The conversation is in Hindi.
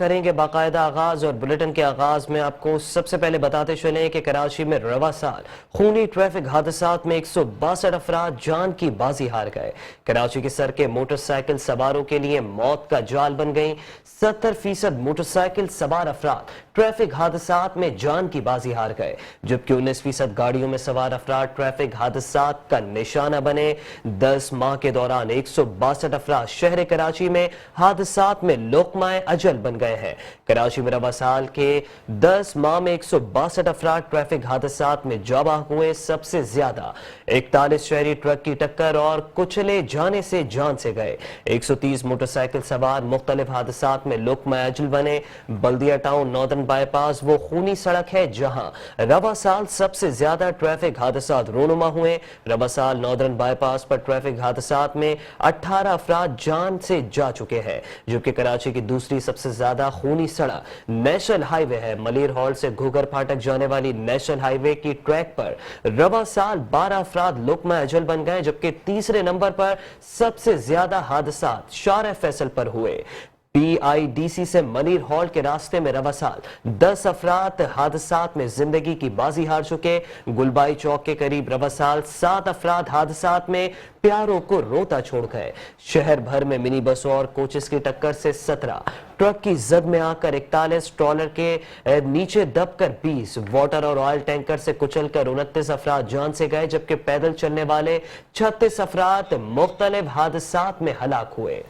करेंगे बाकायदा आगाज़ और बुलेटिन के आगाज़ में आपको सबसे पहले बताते चले कि कराची में रवा साल, खूनी ट्रैफ़िक हादसा में एक सौ बासठ अफराद जान की बाजी हार गए। कराची के सर के मोटरसाइकिल सवारों के लिए मौत का जाल बन गई। सत्तर फ़ीसद मोटरसाइकिल सवार अफराद ट्रैफ़िक हादसात में जान की बाजी हार गए, जबकि उन्नीस फ़ीसद गाड़ियों में सवार अफराद ट्रैफ़िक हादसात का निशाना बने। दस माह के दौरान एक सौ बासठ अफराद शहर कराची में हादसात में लोकमाए अजल बन गए हैं। कराची में रवा साल के 10 माह में एक सौ बासठ अफराद ट्रैफ़िक हादसात में जबा हुए सबसे ज़्यादा। इकतालीस शहरी ट्रक की टक्कर और कुचले जाने से जान से गए। 130 मोटरसाइकिल सवार मुख्तलिफ़ हादसात में लुकमा अजल बने। बल्दिया टाउन, नॉर्दर्न बाईपास वो खूनी सड़क है जहाँ रवा साल सबसे ज़्यादा ट्रैफ़िक हादसात रोनुमा हुए। रवा साल नॉर्दर्न बाईपास पर ट्रैफ़िक हादसात में 18 अफराद जान से जा चुके हैं, जबकि कराची की दूसरी सबसे ज़्यादा खूनी सड़क नेशनल हाईवे है। मलिर हॉल से घुगर फाटक जाने वाली नेशनल हाईवे की ट्रैक पर रवा साल 12 अफराद लुकमा अजल बन गए, जबकि तीसरे नंबर पर सबसे ज़्यादा हादसा शार फैसल पर हुए। पीआईडीसी से मनीर हॉल के रास्ते में रवा साल दस अफराद हादसात में ज़िंदगी की बाजी हार चुके। गुलबाई चौक के करीब रवा साल सात अफराद हादसात में प्यारों को रोता छोड़ गए। शहर भर में मिनी बसों और कोचेस की टक्कर से सत्रह। ट्रक की जद में आकर इकतालीस, ट्रॉलर के नीचे दबकर बीस। वाटर और ऑयल टैंकर से कुचलकर उनतीस अफराद जान से गए, जबकि पैदल चलने वाले छत्तीस अफराद मुख्तलिफ़ हादसात में हलाक हुए।